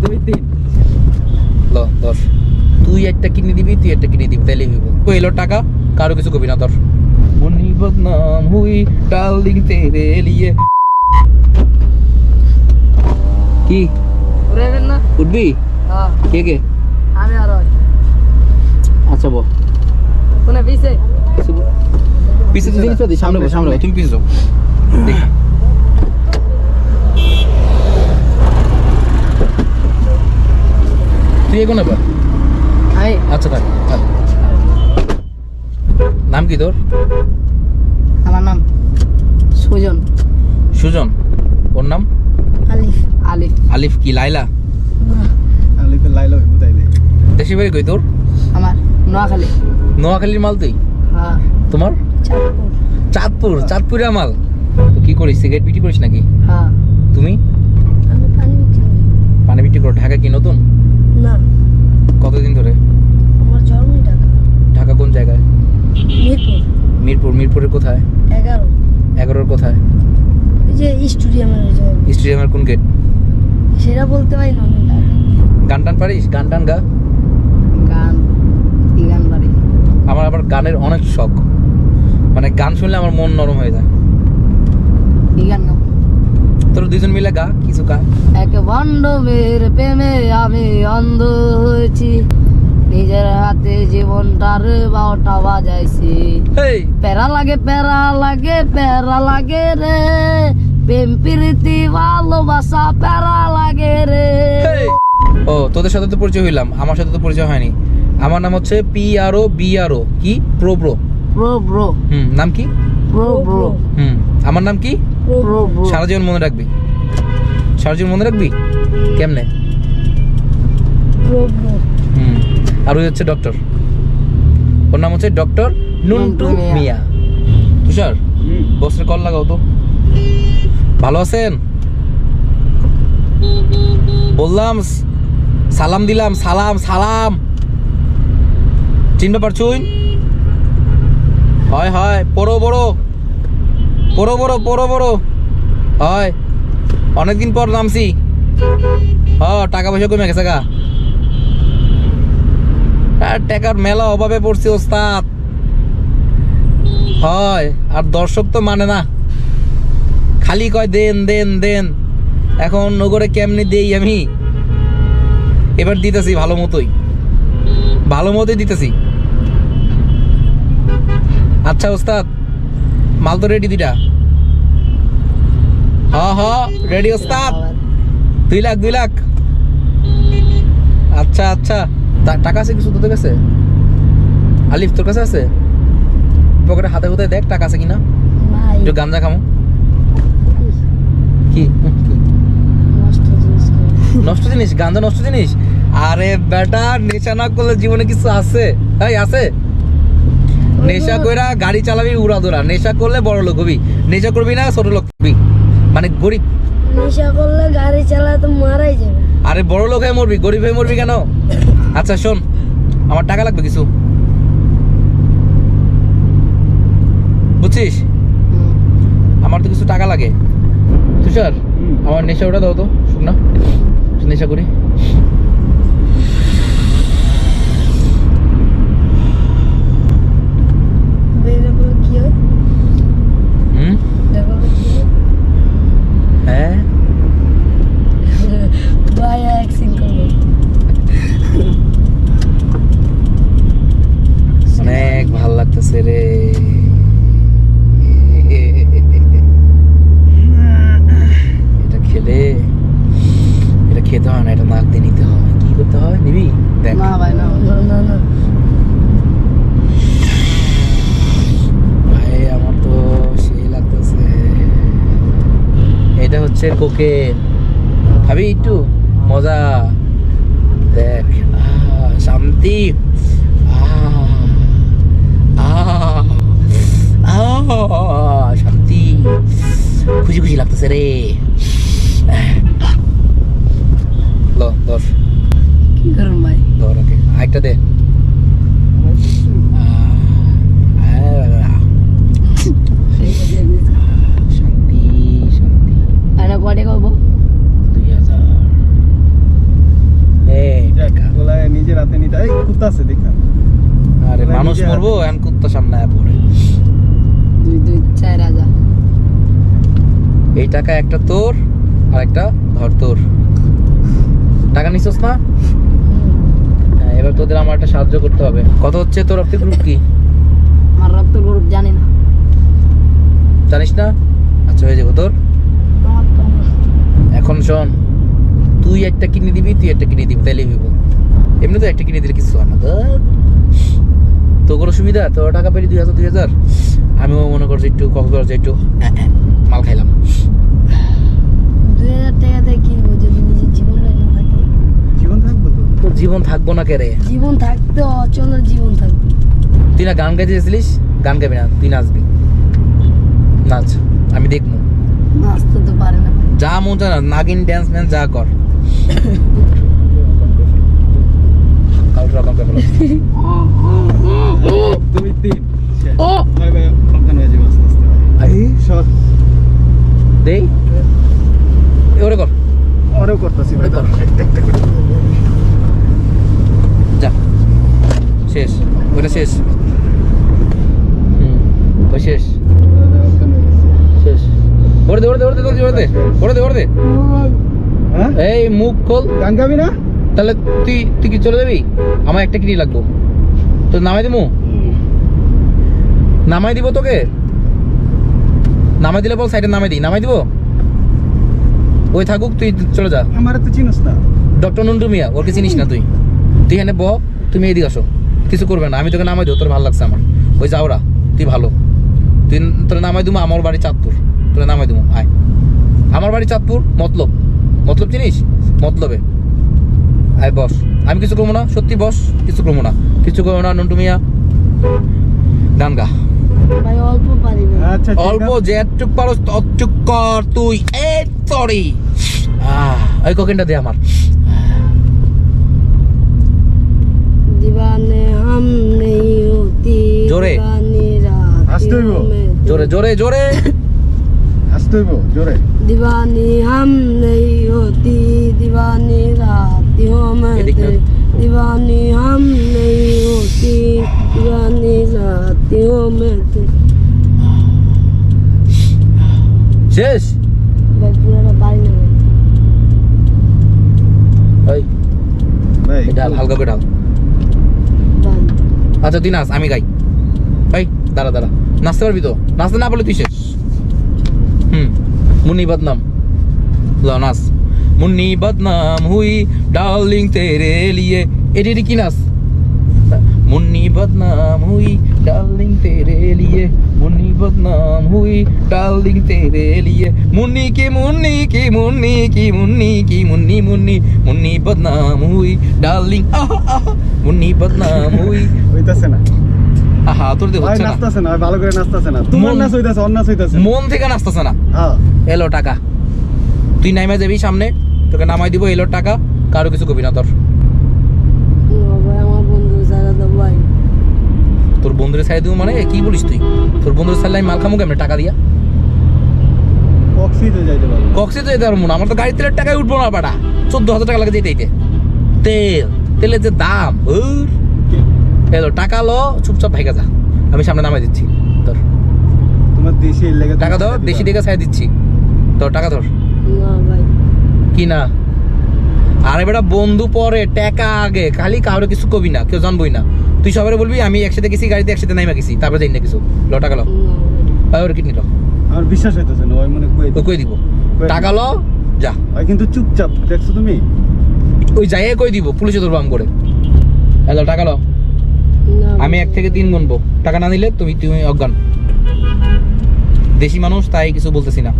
দুই তিন ল দশ তুই একটা কিনে দিবি তুই একটা কিনে দিবি তাইলে হইব ওই এলো টাকা কারও কিছু কবি না তোর মনি বদনাম হুই ডার্লিং তেরে লিয়ে কি না উঠবি হ্যাঁ কে কে আমি আর আচ্ছা বল কোনে পিছে পিছে তো জিনিস সামনে সামনে তুমি পিছে যাও দেখি তুই এগো না আচ্ছা থাক। নাম কি তোর? আমার নাম সুজন। সুজন। ওর নাম? আলিফ। আলিফ। আলিফ কি লাইলা? আলিফে লাইলা হইব তাইলে। দেশি বাড়ি কই তোর? আমার নোয়াখালী। নোয়াখালীর মাল তুই? হ্যাঁ। তোমার? চাঁদপুর। চাঁদপুর চাঁদপুরের মাল? তো কি করিস সিগারেট বিক্রি করিস নাকি? হ্যাঁ। তুমি? আমি পানি বিক্রি করি। পানি বিক্রি করো ঢাকা কি নতুন? না। কতদিন ধরে? আমার জন্মই ঢাকা। ঢাকা কোন জায়গায়? মিরপুর। মিরপুর। মিরপুরের কোথায়? এগারো। এগারোর কোথায়? ওই যে স্টুডিয়ামের ওই যে কোন গেট? সেটা বলতে পারি না গান টান পারিস? গান টান গা। গান কি গান পারি আমার আবার গানের অনেক শখ। মানে গান শুনলে আমার মন নরম হয়ে যায়। কি গান গাবো তোর দুজন মিলে গা কিছু গা এক বান্ধবের প্রেমে আমি অন্ধ হয়েছি। নিজের হাতে জীবনটার বারোটা বাজাইছি। প্যারা লাগে প্যারা লাগে প্যারা লাগে রে। প্রেম প্রীতি ভালোবাসা প্যারা লাগে রে। ও তোদের সাথে তো পরিচয় হইলাম আমার সাথে তো পরিচয় হয়নি। আমার নাম হচ্ছে পি আর ও বি আর ও কি? Pro bro. Bro bro. হুম নাম কি? Bro bro. হুম আমার নাম কি? সারা জীবন মনে রাখবি। সারা জীবন মনে রাখবি? কেমনে? হুম। আর ওই হচ্ছে ডক্টর ওর নাম হচ্ছে ডক্টর নুন্টু মিয়া। তুষার বসের কল লাগাও তো। ভালো আছেন? বললাম সালাম দিলাম সালাম সালাম। চিনতে পারছুন? হয় হয় পড়ো বড় পড়ো বড় পড়ো বড়। হয়। অনেকদিন পর নামছি। হ টাকা পয়সা কমে গেছে গা। টাকার মেলা অভাবে পড়ছি ওস্তাদ। হয়, আর দর্শক তো মানে না। খালি কয়, দেন দেন দেন। এখন নগরে কেমনি দেই আমি? এবার দিতেছি ভালো মতোই। ভালো মতোই দিতেছি। আচ্ছা ওস্তাদ। মাল তো রেডি দুইটা। হ হ রেডি ওস্তাদ। দুই লাখ দুই লাখ। আচ্ছা আচ্ছা। টাকা আছে কিছু তোদের কাছে? আলিফ তোর কাছে আছে? পকেটে হাতে হাতে দেখ টাকা আছে কিনা? একটু গাঞ্জা খামো। কি? নষ্ট জিনিস খাই। নষ্ট জিনিস গাঞ্জা নষ্ট জিনিস? আরে বেটা নেশা না করলে জীবনে কিছু আছে? তাই আছে? নেশা কইরা গাড়ি চালাবি উড়াদোড়া নেশা করলে বড় লোক হবি। নেশা করবি না ছোট লোক হবি। মানে গরিব। নেশা করলে গাড়ি চালায় তো মারাই যাবে। আরে বড় লোক হয়ে মরবি গরিব হয়ে মরবি কেন? আচ্ছা শোন। আমার টাকা লাগবে কিছু? বুঝছিস? আমার তো কিছু টাকা লাগে। তুষার আমার নেশা ওটা দাও তো শুন না। নেশা করি দেখো কি হয় হুম দেখো কি হয় হ্যাঁ ভাই অ্যাক্সিং করব অনেক ভালো লাগতেছে রে এটা খেলে এটা খেতে হয় না এটা নাক দিয়ে নিতে হয় কি করতে হয় নিবি দেখ না ভাই না না না না ভাই আমার তো সেই লাগতেছে হচ্ছে কোকেন খাবি একটু মজা দেখ। আহ, শান্তি। শান্তি। খুশি খুশি লাগতেছে রে। দশ কি করুন ভাই? ধর ওকে আরেকটা দে আহ, আহ, শান্তি শান্তি এটা কয়টা করব দুই কুত্তা আছে দেখা আরে ওরা মানুষ নিজে মরবো এখন কুত্তা সামনে আয়া পড়ে দুই দুই চার হাজার এই টাকা একটা তোর আর একটা ধর তোর। টাকা নিছস না? হ্যাঁ, এবার তোদের আমার একটা সাহায্য করতে হবে। কত হচ্ছে তোর রক্তের গ্রুপ কি? আমার রক্ত গ্রুপ জানি না। জানিস না? আচ্ছা হয়ে যাব। তোর? এখন শোন তুই একটা কিনে দিবি তুই একটা কিনে দিবি তাইলে হইব। এমনি তো একটা কিনে দিলে কিছু হয় না। তো কোনো সুবিধা তোর টাকা পেলি দুই হাজার দুই হাজার। আমিও মনে করছি একটু কক্সবাজার একটু আহ, আহ, মাল খাইলাম দুই হাজার টাকা দিয়ে কিনবো যদি নিজের জীবনটা না থাকে জীবন থাকব তো তোর জীবন থাকব না কে রে? জীবন থাকতে অচল জীবন থাকবে। তুই না গান গাইতে গেছিলিস গান গাবি না তুই নাচবি। নাচ আমি দেখব। নাচতে তো পারে না যা মন চায় না নাগিন ড্যান্স ম্যান যা কর। করে তুমি তিন ও! ভাই ভাই অজ্ঞান হয়ে যাবে আস্তে আস্তে ভাই। এই, দেই? ওরে কর। ওরেও করতেছি ভাই দাঁড়া, একটা একটা করে। যা শেষ ওটা শেষ। হুম। ওই শেষ। অজ্ঞান গেছে। শেষ। ওরে দে ওরে দে ওরে দে ওরে দে ওরে দে ওরে দে। এই মুখ খোল। গান গাবি না? তাহলে তুই তুই কি চলে যাবি? আমার একটা কিনি লাগবো। তো নামাই দেবো নামাই দিব তোকে? নামাই দিলে বল সাইডে নামাই দিই। নামাই দিব? ওই থাকুক তুই চলে যা। আমার তো চিনিস না। ডক্টর নন্টু মিয়া ওকে চিনিস না তুই। তুই এখানে ব তুমি এদিকে আসো। কিছু করবে না। আমি তোকে নামাই দেবো তোর ভালো লাগছে আমার। ওই যাওরা তুই ভালো। তুই তোর নামাই দেবো আমার বাড়ি চাঁদপুর। তোর নামাই দেবো আয়। আমার বাড়ি চাঁদপুর মতলব। মতলব চিনিস? মতলবে। আয় বস। আমি কিছু করব না সত্যি বস কিছু করব না। কিছু করব না নন্টু মিয়া। গান গা। অল্প আচ্ছা। যেটুক পারো ততটুক কর তুই। এ সরি ওই কোকেনটা দে আমার। দিবানে হাম নেই অতি জোরে। আসতে হইব। জোরে জোরে জোরে। আসতে হইব জোরে। দিবানি হাম নেই আচ্ছা তুই নাচ, আমি গাই। ভাই দাঁড়া দাঁড়া। নাচতে পারবি তো? নাচতে না বলে তুই শেষ। হুম, মুন্নি বদনাম। নাচ। মুন্নি বদনাম হুই, ডার্লিং তেরে লিয়ে। এটি এটি কি নাচ? মুন্নি বদনাম হুই লিয়ে মুন্নি বদনাম হুই ডার্লিং তেরে লিয়ে মুন্নি কি মুন্নি কি মুন্নি কি মুন্নি কি মুন্নি মুন্নি মুন্নি বদনাম হুই ডার্লিং আহা আহা মুন্নি বদনাম হুই। হইতাছে না। আহা তোর হচ্ছে না। নাচতাছে না ভালো করে নাচতাছে না। তোমার মন- নাচ হইতাছে অন্য নাচ হইতাছে। মন থেকে নাচতেছে না। হ্যাঁ। এলো টাকা। তুই নাইমা যাবি সামনে তোকে নামাই দিব এলো টাকা। কারও কিছু কবি না তোর। তোর বন্ধুরে ছাড়ি দিব মানে? কি বলিস তুই? তোর বন্ধুরে ছাড়লে আমি মাল খামু কেমনে? টাকা দিয়া? কক্সিতে যাইতে পারব। কক্সে তো যেতে পারব না। আমার তো গাড়ি তেলের টাকায় উঠবো না পাটা চোদ্দ হাজার টাকা লাগে যেতে তেল। তেলের যে দাম। এলো টাকা লো চুপচাপ ভাইগা যা। আমি সামনে নামাই দিচ্ছি। তোর তোমার দেশি এর লাগে টাকা ধর দেশি টাকা ছাড়ি দিচ্ছি। তোর টাকা ধর। না ভাই। কি না? আরে বেটা বন্ধু পরে টাকা আগে। খালি কারও কিছু কবি না কেউ জানবই না। তুই সবাই বলবি আমি একসাথে গেছি গাড়িতে একসাথে নাইমা গেছি তারপরে যাই না কিছু। ল টাকা লো। না ওর কিডনি লো। আমার বিশ্বাস হইতাছে না ওই মনে কই কই দিব। টাকা লো যা। ওই কিন্তু চুপচাপ দেখছ তুমি? ওই যাই কই দিব পুলিশে ধরবো আম করে। হ্যালো টাকা লো। আমি এক থেকে তিন গুনবো টাকা না নিলে তুমি তুমি অজ্ঞান। দেশি মানুষ তাই কিছু বলতেছি না।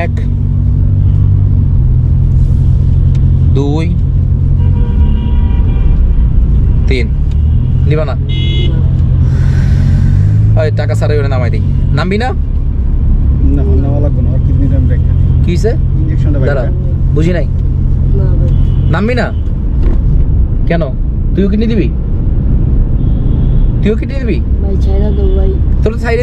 এক দুই তিন। নিবা না। ওই টাকা ওরে নামাই দিই। নামবি না? কি দাঁড়া বুঝি নাই? নামবি না? কেন? তুইও কিনে দিবি? তুইও কিনে দিবি? তোর ভাই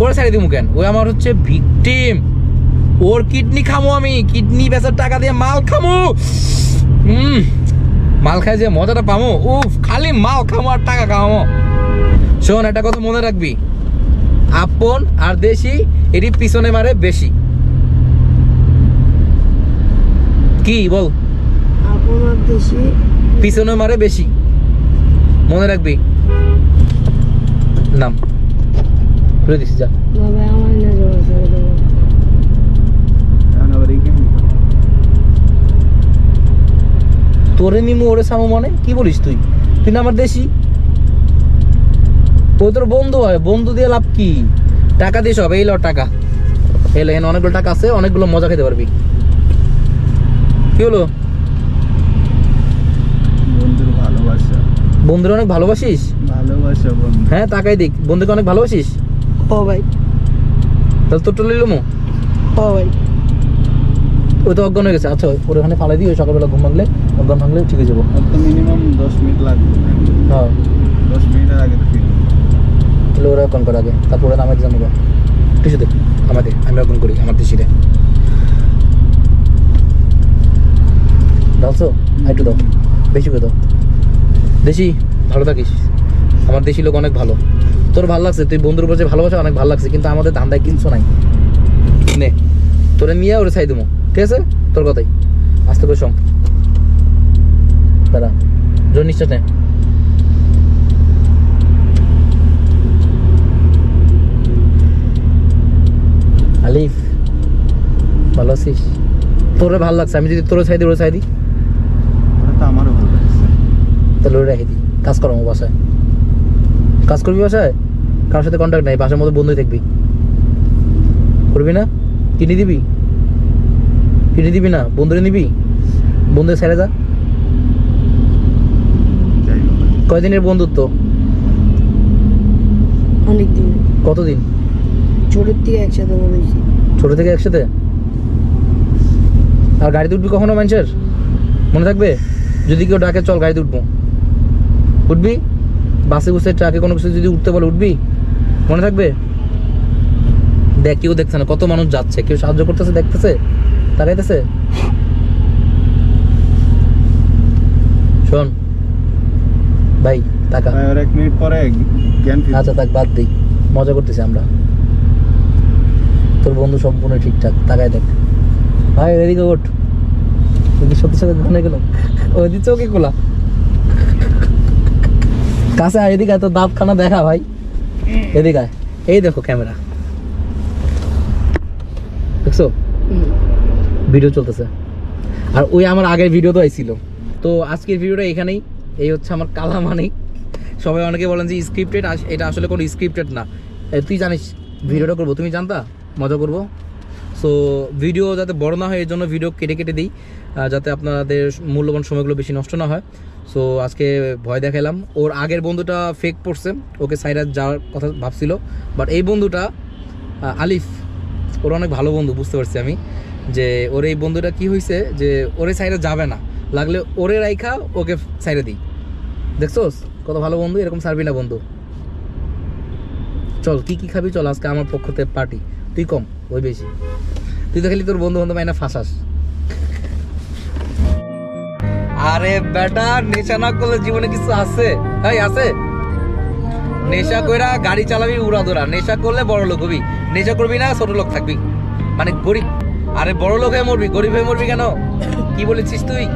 ওরা সাইডে দিব কেন? ওই আমার হচ্ছে ভিকটিম। ওর কিডনি খামো আমি। কিডনি বেচার টাকা দিয়ে মাল খামো। হুম মাল খাই যে মজাটা পামো? উফ খালি মাল খামো আর টাকা খামো। শোন একটা কথা মনে রাখবি। আপন আর দেশি এটি পিছনে মারে বেশি। কি বল। আপনার দেশে। পিছনে মারে বেশি। মনে রাখবি। নাম। খুলে যা বাবা আমার না যাওয়া ছেড়ে দেবো এখন আবার এই কাহিনী তোরে নিমু ওরে সামু মনে? কি বলিস তুই? তুই না আমার দেশি? ওই তোর বন্ধু হয় বন্ধু দিয়ে লাভ কি? টাকা দিয়ে সব এই ল টাকা। এলো এখানে অনেকগুলো টাকা আছে অনেকগুলো মজা খেতে পারবি। কি হলো? বন্ধুর ভালোবাসা। বন্ধুরা অনেক ভালোবাসিস? ভালোবাসা বন্ধু। হ্যাঁ তাকাই দেখ। বন্ধুকে অনেক ভালোবাসিস? ও ভাই। তাহলে তোর টলে লমু ও ভাই। ওই তো অজ্ঞান হয়ে গেছে। আচ্ছা ওর ওখানে ফালাই দিই ওই সকালবেলা ঘুম ভাঙলে অজ্ঞান ভাঙলে ঠিক হয়ে যাব। মিনিমাম দশ মিনিট লাগবে। হ্যাঁ। দশ মিনিটের আগে তো তাহলে ওরা অজ্ঞান করার আগে। তারপরে নামাজ জানব টিসু দে আমাদের আমি অজ্ঞান করি আমার দেশিরে দাও একটু দাও। বেশি করে দাও। দেশি ভালো থাকিস। আমার দেশি লোক অনেক ভালো। তোর ভালো লাগছে তুই বন্ধুর উপর যে ভালোবাসা অনেক ভালো লাগছে কিন্তু আমাদের ধান্দায় কিনছো নাই। নে। তোরে নিয়ে ওরে ছাই দেবো ঠিক আছে? তোর কথাই। আস্তে করে সম দাঁড়া জোর নিশ্বাস নে। আলিফ ভালো আছিস? তোরে ভালো লাগছে। আমি যদি তোরে ছাই দিই ওরে ছাই দিই। আমারও ভালো লাগছে। তাহলে ওরে রেখে দিই। কাজ করো বাসায়। কাজ করবি বাসায়? কারোর সাথে কন্ট্যাক্ট নাই। বাসার মধ্যে বন্ধুই থাকবি। করবি না? কিনে দিবি? কিনে দিবি না? বন্ধুরে নিবি? বন্ধু ছেড়ে যা। কয়দিনের বন্ধুত্ব? অনেক দিন কতদিন? ছোটোর থেকে একসাথে ছোট থেকে একসাথে? আর গাড়িতে উঠবি কখনো মানুষের? মনে থাকবে? যদি কেউ ডাকে চল গাড়িতে উঠবো। উঠবি? বাসে বসে ট্রাকে কোনো কিছু যদি উঠতে বলে উঠবি? মনে থাকবে? দেখ কেউ দেখছে না। কত মানুষ যাচ্ছে? কেউ সাহায্য করতেছে দেখতেছে? তাকাইতেছে? শোন। ভাই টাকা এক মিনিট পরে জ্ঞান। আচ্ছা থাক বাদ দিই। মজা করতেছি আমরা। তোর বন্ধু সম্পূর্ণ ঠিকঠাক। তাকায় দেখ। ভাই এদিকে ওঠ। তুই কি সত্যি সত্যি ঘুরে গেল? ওই দিচ্ছে ওকে খোলা। কাছে এদিকে তোর দাঁত খানা দেখা ভাই। এদিকে এই দেখো ক্যামেরা। দেখছ? ভিডিও চলতেছে। আর ওই আমার আগের ভিডিও তো আইছিল। তো আজকের ভিডিওটা এখানেই। এই হচ্ছে আমার কালা মানিক সবাই অনেকে বলেন যে স্ক্রিপ্টেড এটা আসলে কোনো স্ক্রিপ্টেড না। তুই জানিস ভিডিওটা করব। তুমি জানতা? মজা করব। সো ভিডিও যাতে বড় না হয় এর জন্য ভিডিও কেটে কেটে দিই। যাতে আপনাদের মূল্যবান সময়গুলো বেশি নষ্ট না হয়। সো আজকে ভয় দেখালাম ওর আগের বন্ধুটা ফেক পড়ছে। ওকে সাইডে যাওয়ার কথা ভাবছিল। বাট এই বন্ধুটা আলিফ। ওর অনেক ভালো বন্ধু, বুঝতে পারছি আমি, যে ওর এই বন্ধুটা কি হয়েছে যে ওরে সাইডে যাবে না, লাগলে ওরে রাইখা ওকে সাইডে দিই। দেখছোস? কত ভালো বন্ধু, এরকম সারবি না বন্ধু। চল, কি কি খাবি চল আজকে আমার পক্ষ থেকে পার্টি তুই কম, ওই বেশি। তুই তো খালি তোর বন্ধু বান্ধব মাইনা ফাঁসাস। আরে বেটা নেশা না করলে জীবনে কিছু আছে? এই, আছে। নেশা কইরা গাড়ি চালাবি উড়াদোড়া নেশা করলে বড় লোক হবি। নেশা করবি না, ছোট লোক থাকবি। মানে গরিব। আরে বড় লোক হয়ে মরবি, গরিব হয়ে মরবি কেন? কি বলেছিস তুই?